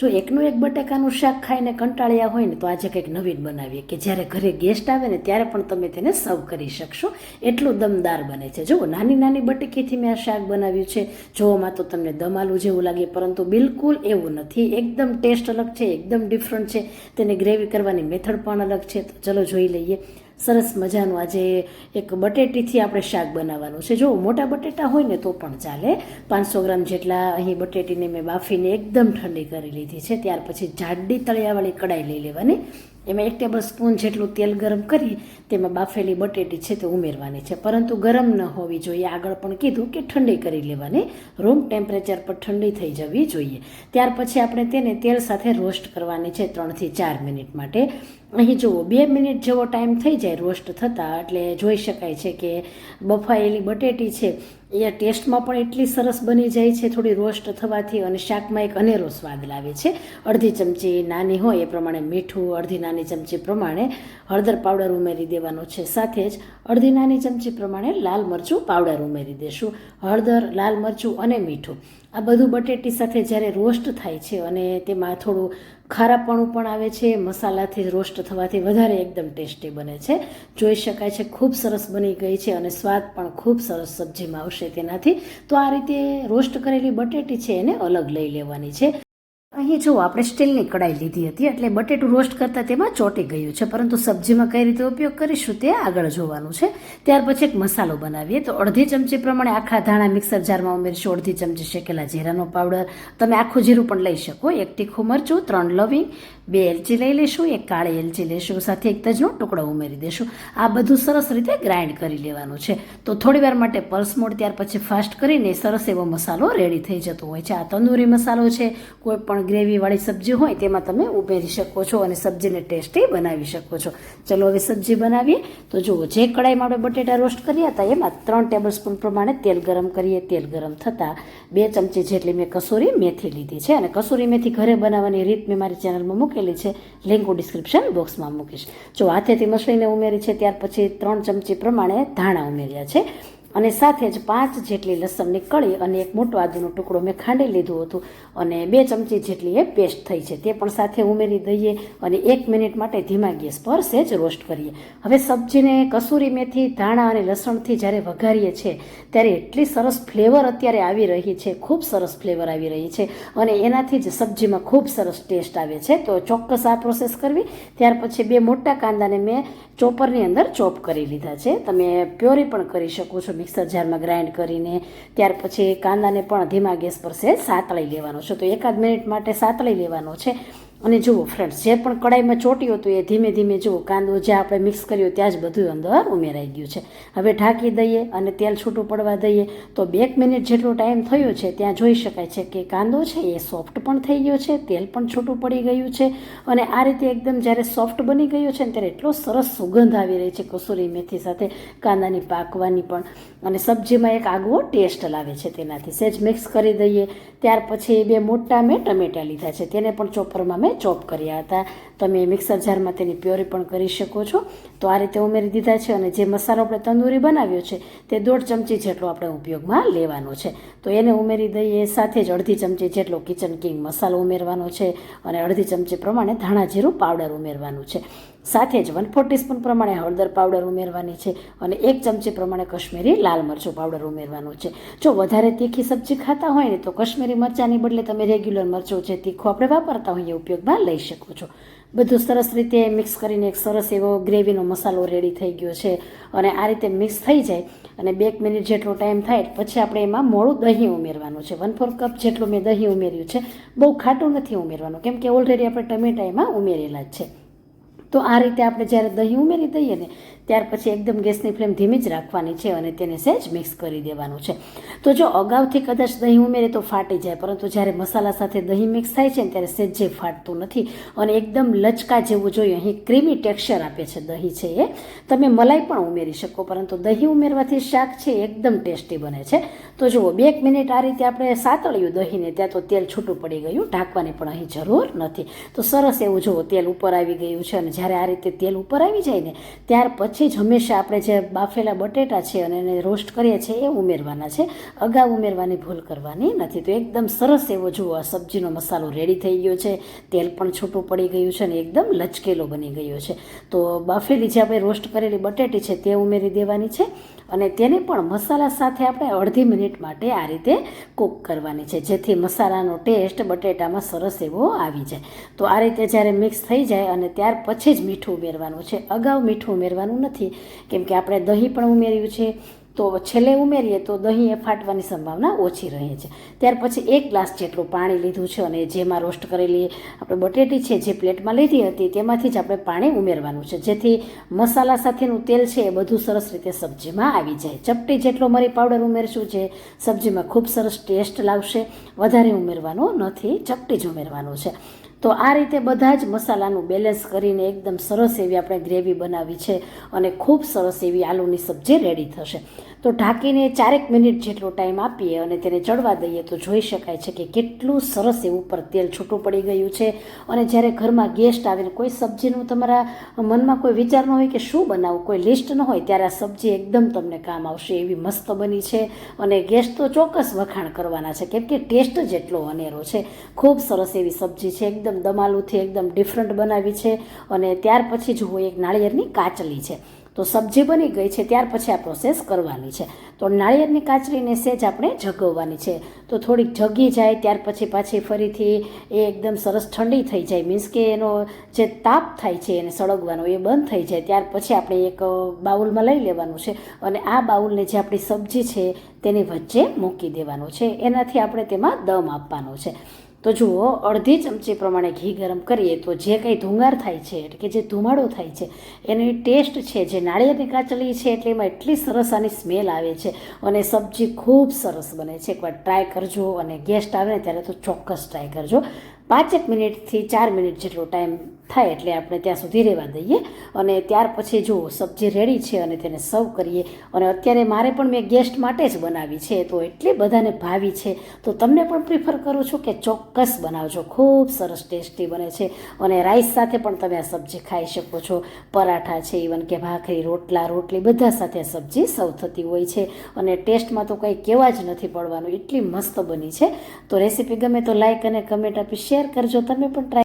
જો એકનું એક બટાકાનું શાક ખાઈને કંટાળ્યા હોય ને તો આજે કંઈક નવીન બનાવીએ કે જ્યારે ઘરે ગેસ્ટ આવે ને ત્યારે પણ તમે તેને સર્વ કરી શકશો. એટલું દમદાર બને છે. જુઓ, નાની નાની બટેકીથી મેં આ શાક બનાવ્યું છે. જોવામાં તો તમને દમાલું જેવું લાગે, પરંતુ બિલકુલ એવું નથી. એકદમ ટેસ્ટ અલગ છે, એકદમ ડિફરન્ટ છે. તેને ગ્રેવી કરવાની મેથડ પણ અલગ છે. તો ચલો જોઈ લઈએ. સરસ મજાનું આજે એક બટેટીથી આપણે શાક બનાવવાનું છે. જો મોટા બટેટા હોય ને તો પણ ચાલે. પાંચસો ગ્રામ જેટલા અહીં બટેટીને મેં બાફીને એકદમ ઠંડી કરી લીધી છે. ત્યાર પછી જાડી તળિયાવાળી કડાઈ લઈ લેવાની. એમાં એક ટેબલ સ્પૂન જેટલું તેલ ગરમ કરી તેમાં બાફેલી બટેટી છે તે ઉમેરવાની છે. પરંતુ ગરમ ન હોવી જોઈએ. આગળ પણ કીધું કે ઠંડી કરી લેવાની. રૂમ ટેમ્પરેચર પર ઠંડી થઈ જવી જોઈએ. ત્યાર પછી આપણે તેને તેલ સાથે રોસ્ટ કરવાની છે ત્રણથી ચાર મિનિટ માટે. અહીં જુઓ, બે મિનિટ જેવો ટાઈમ થઈ જાય રોસ્ટ થતાં. એટલે જોઈ શકાય છે કે બફાયેલી બટેટી છે એ ટેસ્ટમાં પણ એટલી સરસ બની જાય છે, થોડી રોસ્ટ થવાથી અને શાકમાં એક અનેરો સ્વાદ લાવે છે. અડધી ચમચી નાની હોય એ પ્રમાણે મીઠું, અડધી નાની ચમચી પ્રમાણે હળદર પાવડર ઉમેરી દેવાનો છે. સાથે જ અડધી નાની ચમચી પ્રમાણે લાલ મરચું પાવડર ઉમેરી દેશું. હળદર, લાલ મરચું અને મીઠું. આ બધું બટેટી સાથે જ્યારે રોસ્ટ થાય છે અને તેમાં થોડું ખારાપણું પણ આવે છે, મસાલાથી રોસ્ટ થવાથી વધારે એકદમ ટેસ્ટી બને છે. જોઈ શકાય છે, ખૂબ સરસ બની ગઈ છે અને સ્વાદ પણ ખૂબ સરસ સબ્જીમાં આવશે તેનાથી. તો આ રીતે રોસ્ટ કરેલી બટેટી છે એને અલગ લઈ લેવાની છે. અહીં જો આપણે સ્ટીલની કડાઈ લીધી હતી, એટલે બટેટું રોસ્ટ કરતાં તેમાં ચોંટી ગયું છે. પરંતુ સબ્જીમાં કઈ રીતે ઉપયોગ કરીશું તે આગળ જોવાનું છે. ત્યાર પછી એક મસાલો બનાવીએ. તો અડધી ચમચી પ્રમાણે આખા ધાણા મિક્સર જારમાં ઉમેરીશું. અડધી ચમચી શેકેલા જીરાનો પાવડર. તમે આખું જીરું પણ લઈ શકો. એક તીખું મરચું, ત્રણ લવિંગ, બે એલચી લઈ લેશું, એક કાળી એલચી લેશું, સાથે એક તજનો ટુકડો ઉમેરી દેશું. આ બધું સરસ રીતે ગ્રાઇન્ડ કરી લેવાનું છે. તો થોડી વાર માટે પલ્સ મોડ, ત્યાર પછી ફાસ્ટ કરીને સરસ એવો મસાલો રેડી થઈ જતો હોય છે. આ તંદૂરી મસાલો છે. કોઈ પણ ગ્રેવીવાળી સબ્જી હોય તેમાં તમે ઉમેરી શકો છો અને સબ્જીને ટેસ્ટી બનાવી શકો છો. ચલો હવે સબ્જી બનાવીએ. તો જુઓ, જે કડાઈમાં આપણે બટેટા રોસ્ટ કર્યા હતા, એમાં ત્રણ ટેબલ સ્પૂન પ્રમાણે તેલ ગરમ કરીએ. તેલ ગરમ થતાં બે ચમચી જેટલી મેં કસૂરી મેથી લીધી છે. અને કસૂરી મેથી ઘરે બનાવવાની રીત મેં મારી ચેનલમાં મૂકેલી છે. લિંક હું ડિસ્ક્રિપ્શન બોક્સમાં મૂકીશ. જો હાથેથી મસળીને ઉમેરી છે, ત્યાર પછી ત્રણ ચમચી પ્રમાણે ધાણા ઉમેર્યા છે. અને સાથે જ પાંચ જેટલી લસણની કળી અને એક મોટો આદુનો ટુકડો મેં ખાંડી લીધું હતું અને બે ચમચી જેટલી એ પેસ્ટ થઈ છે તે પણ સાથે ઉમેરી દઈએ અને એક મિનિટ માટે ધીમા ગેસ પર સહેજ રોસ્ટ કરીએ. હવે સબ્જીને કસૂરી મેથી, ધાણા અને લસણથી જ્યારે વઘારીએ છીએ, ત્યારે એટલી સરસ ફ્લેવર અત્યારે આવી રહી છે, ખૂબ સરસ ફ્લેવર આવી રહી છે અને એનાથી જ સબ્જીમાં ખૂબ સરસ ટેસ્ટ આવે છે. તો ચોક્કસ આ પ્રોસેસ કરવી. ત્યાર પછી બે મોટા કાંદાને મેં ચોપરની અંદર ચોપ કરી લીધા છે. તમે પ્યોરી પણ કરી શકો છો મિક્સર જારમાં ગ્રાઇન્ડ કરીને ત્યાર પછી કાંદાને પણ ધીમા ગેસ પર છે, સાતળી લેવાનો છે. તો એકાદ મિનિટ માટે સાતળી લેવાનો છે. અને જુઓ ફ્રેન્ડ્સ જે પણ કડાઈમાં ચોટ્યું હતું એ ધીમે ધીમે જુઓ, કાંદો જે આપણે મિક્સ કર્યો ત્યાં જ બધું અંદર ઉમેરાઈ ગયું છે. હવે ઢાંકી દઈએ અને તેલ છૂટું પડવા દઈએ, તો બે મિનિટ જેટલો ટાઈમ થયો છે, ત્યાં જોઈ શકાય છે કે કાંદો છે એ સોફ્ટ પણ થઈ ગયો છે, તેલ પણ છૂટું પડી ગયું છે અને આ રીતે એકદમ જ્યારે સોફ્ટ બની ગયો છે ને ત્યારે એટલો સરસ સુગંધ આવી રહી છે કસૂરી મેથી સાથે, કાંદાની પાકવાની પણ. અને સબ્જીમાં એક આગવો ટેસ્ટ લાવે છે તેનાથી. સહેજ મિક્સ કરી દઈએ, ત્યાર પછી બે મોટા મેં ટમેટા લીધા છે, તેને પણ ચોપરમાં મેં ચોપ કર્યા હતા. તમે મિક્સર જારમાં તેની પ્યોરી પણ કરી શકો છો. તો આ રીતે ઉમેરી દીધા છે અને જે મસાલો આપણે તંદૂરી બનાવ્યો છે, તે દોઢ ચમચી જેટલો આપણે ઉપયોગમાં લેવાનો છે. તો એને ઉમેરી દઈએ, સાથે જ અડધી ચમચી જેટલો કિચન કિંગ મસાલો ઉમેરવાનો છે અને અડધી ચમચી પ્રમાણે ધાણા જીરું પાવડર ઉમેરવાનું છે. સાથે જ વન ફોર ટીસ્પૂન પ્રમાણે હળદર પાવડર ઉમેરવાની છે અને એક ચમચી પ્રમાણે કશ્મીરી લાલ મરચું પાવડર ઉમેરવાનું છે. જો વધારે તીખી સબ્જી ખાતા હોય ને તો કશ્મીરી મરચાંની બદલે તમે રેગ્યુલર મરચું છે તીખું આપણે વાપરતા હોઈએ ઉપયોગમાં લઈ શકો છો. બધું સરસ રીતે મિક્સ કરીને એક સરસ એવો ગ્રેવીનો મસાલો રેડી થઈ ગયો છે અને આ રીતે મિક્સ થઈ જાય અને બે મિનિટ જેટલો ટાઈમ થાય પછી આપણે એમાં મોડું દહીં ઉમેરવાનું છે. વન ફોર કપ જેટલું મેં દહીં ઉમેર્યું છે. બહુ ખાટું નથી ઉમેરવાનું કેમ કે ઓલરેડી આપણે ટમેટા એમાં ઉમેરેલા જ છે. તો આ રીતે આપણે જ્યારે દહીં ઉમેરી દઈએ ને ત્યાર પછી એકદમ ગેસની ફ્લેમ ધીમી જ રાખવાની છે અને તેને સહેજ મિક્સ કરી દેવાનું છે. તો જો અગાઉથી કદાચ દહીં ઉમેરે તો ફાટી જાય, પરંતુ જ્યારે મસાલા સાથે દહીં મિક્સ થાય છે ને ત્યારે સહેજે ફાટતું નથી. અને એકદમ લચકા જેવું જોઈએ, અહીં ક્રીમી ટેક્સચર આપે છે દહીં છે એ. તમે મલાઈ પણ ઉમેરી શકો, પરંતુ દહીં ઉમેરવાથી શાક છે એકદમ ટેસ્ટી બને છે. તો જુઓ, બે એક મિનિટ આ રીતે આપણે સાતળ્યું દહીંને, ત્યાં તો તેલ છૂટું પડી ગયું, ઢાંકવાની પણ અહીં જરૂર નથી. તો સરસ એવું જુઓ, તેલ ઉપર આવી ગયું છે અને જ્યારે આ રીતે તેલ ઉપર આવી જાય ને, ત્યાર પછી પછી જ હંમેશા આપણે જે બાફેલા બટેટા છે અને એને રોસ્ટ કરીએ છીએ એ ઉમેરવાના છે. અગાઉ ઉમેરવાની ભૂલ કરવાની નથી. તો એકદમ સરસ એવો જુઓ, આ સબ્જીનો મસાલો રેડી થઈ ગયો છે. તેલ પણ છૂટું પડી ગયું છે અને એકદમ લચકેલો બની ગયો છે. તો બાફેલી જે આપણે રોસ્ટ કરેલી બટેટી છે તે ઉમેરી દેવાની છે અને તેને પણ મસાલા સાથે આપણે અડધી મિનિટ માટે આ રીતે કૂક કરવાની છે. જેથી મસાલાનો ટેસ્ટ બટેટામાં સરસ એવો આવી જાય. તો આ રીતે જ્યારે મિક્સ થઈ જાય અને ત્યાર પછી જ મીઠું ઉમેરવાનું છે. અગાઉ મીઠું ઉમેરવાનું નથી કેમ કે આપણે દહીં પણ ઉમેર્યું છે, તો છેલ્લે ઉમેરીએ તો દહીં એ ફાટવાની સંભાવના ઓછી રહે છે. ત્યાર પછી એક ગ્લાસ જેટલું પાણી લીધું છે અને જેમાં રોસ્ટ કરેલી આપણે બટેટી છે જે પ્લેટમાં લીધી હતી, તેમાંથી જ આપણે પાણી ઉમેરવાનું છે. જેથી મસાલા સાથેનું તેલ છે એ બધું સરસ રીતે સબ્જીમાં આવી જાય. ચપટી જેટલો મરી પાવડર ઉમેરશું જે સબ્જીમાં ખૂબ સરસ ટેસ્ટ લાવશે. વધારે ઉમેરવાનો નથી, ચપટી જ ઉમેરવાનું છે. તો આ રીતે બધા જ મસાલાનું બેલેન્સ કરીને એકદમ સરસ એવી આપણે ગ્રેવી બનાવી છે અને ખૂબ સરસ એવી આલુની સબ્જી રેડી થશે. તો ઢાંકીને ચારેક મિનિટ જેટલો ટાઈમ આપીએ અને તેને ચડવા દઈએ તો જોઈ શકાય છે કે કેટલું સરસ એવું ઉપર તેલ છૂટું પડી ગયું છે અને જ્યારે ઘરમાં ગેસ્ટ આવીને કોઈ સબ્જીનું તમારા મનમાં કોઈ વિચાર ન હોય કે શું બનાવવું કોઈ લિસ્ટ ન હોય ત્યારે આ સબ્જી એકદમ તમને કામ આવશે એવી મસ્ત બની છે અને ગેસ્ટ તો ચોક્કસ વખાણ કરવાના છે કેમ કે ટેસ્ટ જ એટલો અનેરો છે. ખૂબ સરસ એવી સબ્જી છે, એકદમ દમાલુથી એકદમ ડિફરન્ટ બનાવી છે અને ત્યાર પછી જુઓ એક નાળિયેરની કાચલી છે. તો સબ્જી બની ગઈ છે ત્યાર પછી આ પ્રોસેસ કરવાની છે. તો નાળિયેરની કાચરીને સેજ આપણે જગવવાની છે. તો થોડીક જગી જાય, ત્યાર પછી પાછી ફરીથી એ એકદમ સરસ ઠંડી થઈ જાય. મીન્સ કે એનો જે તાપ થાય છે એને સળગવાનો, એ બંધ થઈ જાય. ત્યાર પછી આપણે એક બાઉલમાં લઈ લેવાનું છે અને આ બાઉલને જે આપણી સબ્જી છે તેની વચ્ચે મૂકી દેવાનું છે. એનાથી આપણે તેમાં દમ આપવાનો છે. તો જુઓ, અડધી ચમચી પ્રમાણે ઘી ગરમ કરીએ તો જે કંઈ ધુંગાર થાય છે એટલે કે જે ધુમાડો થાય છે, એની ટેસ્ટ છે, જે નાળિયેરની કાચલી છે એટલે એમાં એટલી સરસ આની સ્મેલ આવે છે અને સબ્જી ખૂબ સરસ બને છે. એકવાર ટ્રાય કરજો અને ગેસ્ટ આવે ને ત્યારે તો ચોક્કસ ટ્રાય કરજો. પાંચેક મિનિટથી ચાર મિનિટ જેટલો ટાઈમ થાય એટલે આપણે ત્યાં સુધી રહેવા દઈએ. અને ત્યાર પછી જુઓ સબ્જી રેડી છે અને તેને સર્વ કરીએ. અને અત્યારે મારે પણ મેં ગેસ્ટ માટે જ બનાવી છે, તો એટલી બધાને ભાવી છે. તો તમને પણ પ્રિફર કરું છું કે ચોક્કસ બનાવજો. ખૂબ સરસ ટેસ્ટી બને છે. અને રાઈસ સાથે પણ તમે આ સબ્જી ખાઈ શકો છો. પરાઠા છે ઇવન કે ભાખરી, રોટલા, રોટલી, બધા સાથે આ સબ્જી સૌ થતી હોય છે. અને ટેસ્ટમાં તો કંઈ કહેવા જ નથી પડવાનું. એટલી મસ્ત બની છે. તો રેસીપી ગમે તો લાઈક અને કમેન્ટ આપી શેર કરજો. તમે પણ ટ્રાય